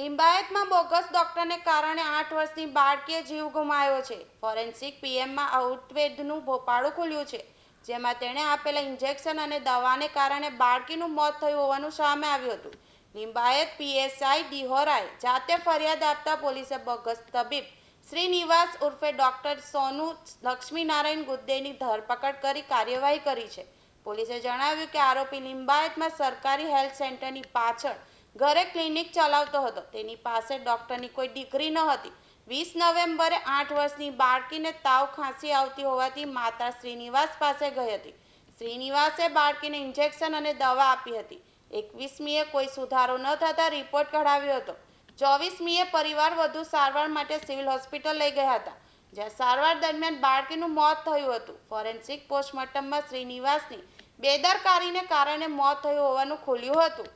લિંબાયતમાં bogus ડોક્ટરને કારણે આઠ વર્ષની બાળકીએ જીવ ગુમાવ્યો છે. ફોરેન્સિક પીએમમાં આઉટવેદનું ભોપાળું ખુલ્યું છે, જેમાં તેણે આપેલા ઇન્જેક્શન અને દવાને કારણે બાળકીનું મોત થયું હોવાનું સામે આવ્યું હતું. લિંબાયત પીએસઆઈ દિહોરાએ જાતે ફરિયાદ આપતા પોલીસે બોગસ તબીબ શ્રીનિવાસ ઉર્ફે ડોક્ટર સોનુ લક્ષ્મીનારાયણ ગુદ્દેની ધરપકડ કરી કાર્યવાહી કરી છે. પોલીસે જણાવ્યું કે આરોપી લિંબાયતમાં સરકારી હેલ્થ સેન્ટરની પાછળ ઘરે ક્લિનિક ચલાવતો હતો. તેની પાસે ડૉક્ટરની કોઈ ડિગ્રી ન હતી. વીસ નવેમ્બરે આઠ વર્ષની બાળકીને તાવ ખાંસી આવતી હોવાથી માતા શ્રીનિવાસ પાસે ગઈ હતી. શ્રીનિવાસે બાળકીને ઇન્જેક્શન અને દવા આપી હતી. એકવીસમીએ કોઈ સુધારો ન થતાં રિપોર્ટ કઢાવ્યો હતો. ચોવીસમીએ પરિવાર વધુ સારવાર માટે સિવિલ હોસ્પિટલ લઈ ગયા હતા. જ્યાં સારવાર દરમિયાન બાળકીનું મોત થયું હતું. ફોરેન્સિક પોસ્ટમોર્ટમમાં શ્રીનિવાસની બેદરકારીને કારણે મોત થયું હોવાનું ખુલ્યું હતું.